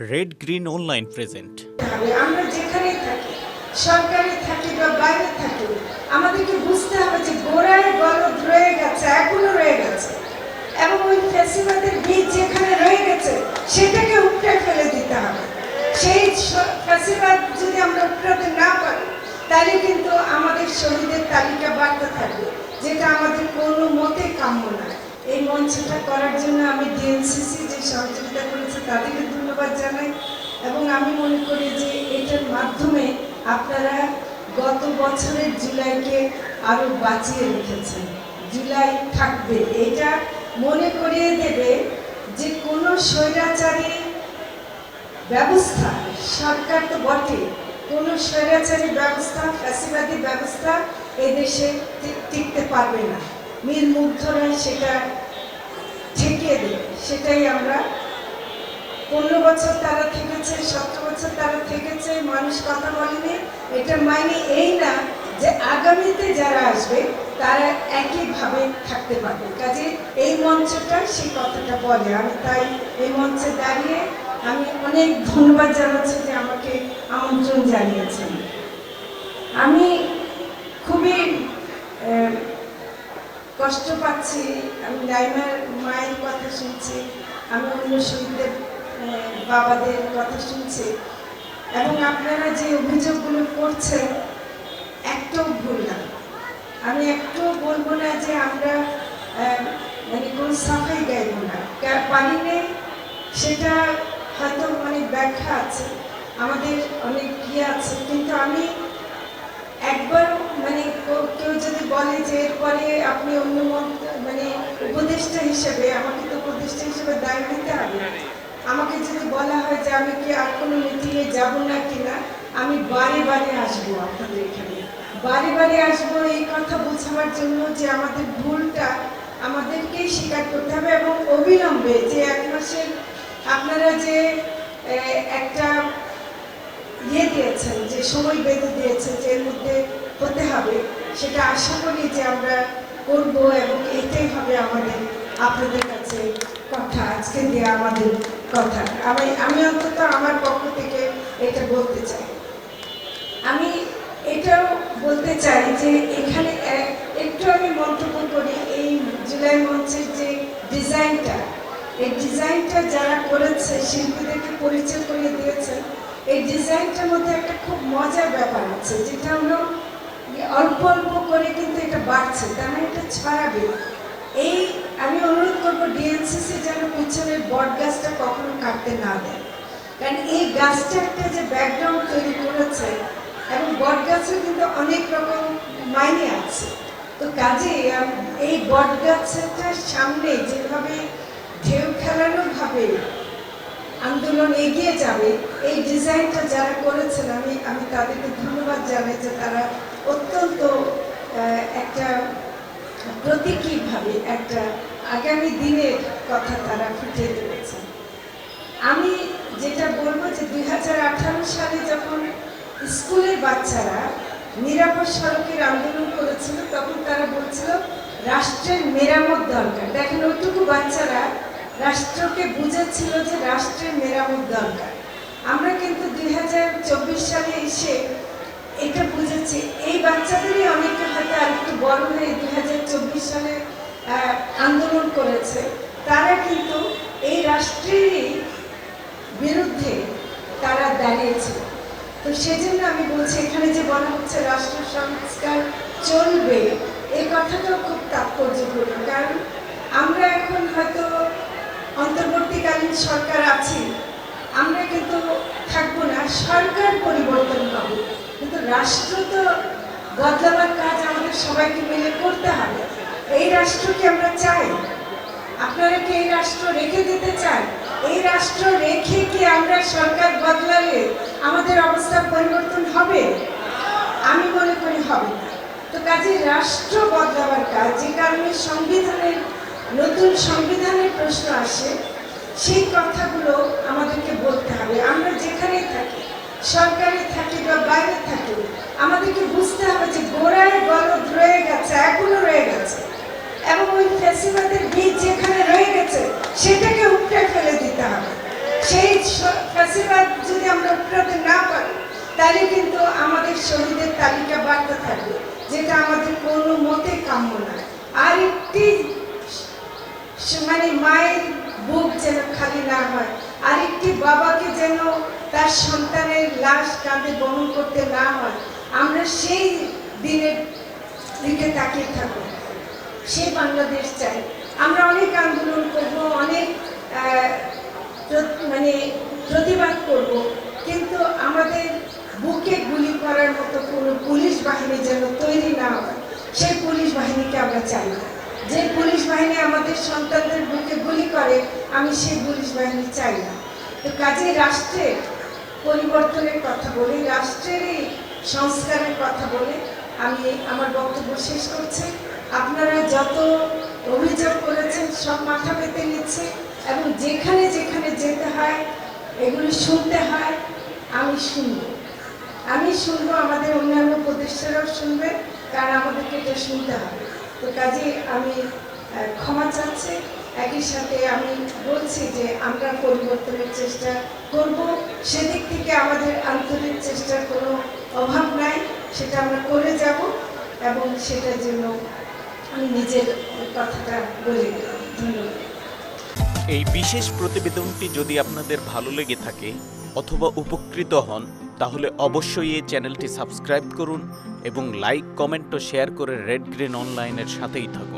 Red green online present আমরা যেখানেই থাকি, সরকারে থাকি বা বাইরে থাকি, আমাদেরকে বুঝতে হবে যে গোড়ায় গলদ রয়ে গেছে, এখনও রয়ে গেছে। এবং ওই ফ্যাসিবাদের বীজ যেখানে রয়ে গেছে, সেটাকে উপড়ে ফেলে দিতে হবে। সেই ফ্যাসিবাদ যদি আমরা উপড়াতে না পারি, তাহলে কিন্তু আমাদের শহীদের তালিকা বাড়তে থাকবে, যেটা আমাদের কোনো মতে কাম্য না। মঞ্চটা করার জন্য আমি ডিএনসিসি যে সহযোগিতা করেছে তাদেরকে ধন্যবাদ জানাই এবং আমি মনে করি যে এটার মাধ্যমে আপনারা গত বছরের জুলাইকে আরও বাঁচিয়ে রেখেছেন। জুলাই থাকবে। এটা মনে করিয়ে দেবে যে কোনো স্বৈরাচারী ব্যবস্থা, সরকার তো বটে, কোনো স্বৈরাচারী ব্যবস্থা, ফ্যাসিবাদী ব্যবস্থা এদেশে টিকতে পারবে না। মীর মুগ্ধরা সেটা ঠেকিয়ে দেবে সেটাই আমরা। পনেরো বছর তারা থেকেছে, সতেরো বছর তারা থেকেছে, মানুষ কথা বলেনি। এটা মানে এই না যে আগামীতে যারা আসবে, তারা একইভাবে থাকতে পারবে। কাজে এই মঞ্চটা সেই কথাটা বলে। আমি তাই এই মঞ্চে দাঁড়িয়ে আমি অনেক ধন্যবাদ জানাচ্ছি যে আমাকে আমন্ত্রণ জানিয়েছেন। আমি খুবই কষ্ট পাচ্ছি। আমি লাইমার মায়ের কথা শুনছি আমি অন্য শহীদদের বাবাদের কথা শুনছি। এবং আপনারা যে অভিযোগগুলো করছেন, একটাও ভুল না। আমি একটুও বলব না যে আমরা মানে কোনো সাফাই গাইব না। পারি নেই, সেটা হয়তো অনেক ব্যাখ্যা আছে, আমাদের অনেক ইয়ে আছে, কিন্তু আমি একবার মানে কেউ- যদি বলে যে এরপরে আপনি অন্য মানে উপদেষ্টা হিসেবে, আমাকে তো উপদেষ্টা হিসেবে দায় নিতে হবে। আমাকে যদি বলা হয় যে আমি কি আর কোনো মিটিংয়ে যাব না কিনা, আমি বারে বারে আসব আপনাদের এখানে। বারে বারে আসব এই কথা বোঝাবার জন্য যে আমাদের ভুলটা আমাদেরকেই স্বীকার করতে হবে এবং অবিলম্বে যে এক মাসের আপনারা যে একটা ইয়ে দিয়েছেন, যে সময় বেঁধে দিয়েছেন যে এর মধ্যে হতে হবে, সেটা আশা করি যে আমরা করব এবং এটাই হবে আমাদের, আপনাদের কাছে কথা, আজকে দেওয়া আমাদের কথা। আমি আমি অন্তত আমার পক্ষ থেকে এটা বলতে চাই। আমি এটাও বলতে চাই যে এখানে এক- একটু আমি মন্তব্য করি, এই জুলাই মঞ্চের যে ডিজাইনটা, এই ডিজাইনটা যারা করেছে, শিল্পীদেরকে পরিচয় করিয়ে দিয়েছেন এই ডিজাইনটার মধ্যে একটা খুব মজার ব্যাপার আছে, যেটা হলো অল্প অল্প করে কিন্তু এটা বাড়ছে, তার মানে এটা ছড়াবে। এই আমি অনুরোধ করব ডিএনসিসি যেন পিছনের বট গাছটা কখনো কাটতে না দেয়। কারণ এই গাছটা একটা যে ব্যাকগ্রাউন্ড তৈরি করেছে, এবং বট গাছের কিন্তু অনেক রকম মাইনে আছে। তো কাজে এই বট গাছটার সামনে যেভাবে ঢেউ খেলানো ভাবে আন্দোলন এগিয়ে যাবে, এই ডিজাইনটা যারা করেছেন আমি আমি তাদেরকে ধন্যবাদ জানাই যে তারা অত্যন্ত একটা প্রতীকীভাবে একটা আগামী দিনের কথা তারা ফুটিয়ে তুলেছেন। আমি যেটা বলব যে দুই হাজার আঠারো সালে যখন স্কুলের বাচ্চারা নিরাপদ সড়কের আন্দোলন করেছিল, তখন তারা বলছিল, রাষ্ট্রের মেরামত দরকার। দেখেন ওইটুকু বাচ্চারা রাষ্ট্রকে বুঝেছিল যে রাষ্ট্রের মেরামত দরকার। আমরা কিন্তু দু হাজার চব্বিশ সালে এসে এটা বুঝেছি। এই বাচ্চাদেরই অনেকে হয়তো আর একটু বড় হয়ে দুই হাজার চব্বিশ সালে আন্দোলন করেছে। তারা কিন্তু এই রাষ্ট্রেরই বিরুদ্ধে তারা দাঁড়িয়েছে। তো সেজন্য আমি বলছি, এখানে যে বলা হচ্ছে রাষ্ট্র সংস্কার চলবে, এই কথাটাও খুব তাৎপর্যপূর্ণ। কারণ আমরা এখন হয়তো অন্তর্বর্তীকালীন সরকার আছে, আমরা কিন্তু থাকব না, সরকার পরিবর্তন হবে কিন্তু রাষ্ট্র তো বদলাবার কাজ আমাদের সবাইকে মিলে করতে হবে। এই রাষ্ট্রকে আমরা চাই। আপনারা কি এই রাষ্ট্র রেখে দিতে চান? এই রাষ্ট্র রেখে কি আমরা সরকার বদলালে আমাদের অবস্থা পরিবর্তন হবে? আমি মনে করি হবে না। তো কাজে রাষ্ট্র বদলাবার কাজ, যে কারণে সংবিধানের, নতুন সংবিধানের প্রশ্ন আসে। সেই কথাগুলো আমাদেরকে বলতে হবে। আমরা যেখানেই থাকি, সরকারে থাকি বা বাইরে থাকি, আমাদেরকে বুঝতে হবে যে গোড়ায় গলদ রয়ে গেছে, এখনও রয়ে গেছে। এবং ওই ফ্যাসিবাদের বীজ যেখানে রয়ে গেছে, সেটাকে উপড়ে ফেলে দিতে হবে। সেই ফ্যাসিবাদ যদি আমরা উৎরাতে না পারি, তাহলে কিন্তু আমাদের শহীদের তালিকা বাড়তে থাকবে যেটা আমাদের কোনো মতে কাম্য না আর একটি স- মানে মায়ের বুক যেন খালি না হয়। আরেকটি বাবাকে যেন তার সন্তানের লাশ কাঁধে বহন করতে না হয়। আমরা সেই দিনের দিকে তাকিয়ে থাকব। সেই বাংলাদেশ চাই। আমরা অনেক আন্দোলন করব, অনেক আহ, প্র- মানে প্রতিবাদ করব কিন্তু আমাদের বুকে গুলি করার মতো কোনো পুলিশ বাহিনী যেন তৈরি না হয় সেই পুলিশ বাহিনীকে আমরা চাই না যে পুলিশ বাহিনী আমাদের সন্তানদের বুকে গুলি করে, আমি সেই পুলিশ বাহিনী চাই না। তো কাজে রাষ্ট্রের পরিবর্তনের কথা বলি, রাষ্ট্রেরই সংস্কারের কথা বলে। আমি আমার বক্তব্য শেষ করছি। আপনারা যত অভিযোগ করেছেন, সব মাথা পেতে নিচ্ছে এবং যেখানে যেখানে যেতে হয়, এগুলি শুনতে হয়, আমি শুনব। আমি শুনব, আমাদের অন্যান্য উপদেষ্টারাও শুনবে কারণ আমাদেরকে এটা শুনতে হবে। তো কাজে আমি ক্ষমা চাচ্ছি। একই সাথে আমি বলছি যে আমরা পরিবর্তনের চেষ্টা করব। সেদিক থেকে আমাদের আন্তরিক চেষ্টার কোনো অভাব নাই, সেটা আমরা করে যাব এবং সেটার জন্য আমি নিজের কথাটা বলে ধন্যবাদ। এই বিশেষ প্রতিবেদনটি যদি আপনাদের ভালো লেগে থাকে অথবা উপকৃত হন, তাহলে অবশ্যই এই চ্যানেলটি সাবস্ক্রাইব করুন এবং লাইক, কমেন্ট ও শেয়ার করে রেড গ্রিন অনলাইনের সাথেই থাকুন।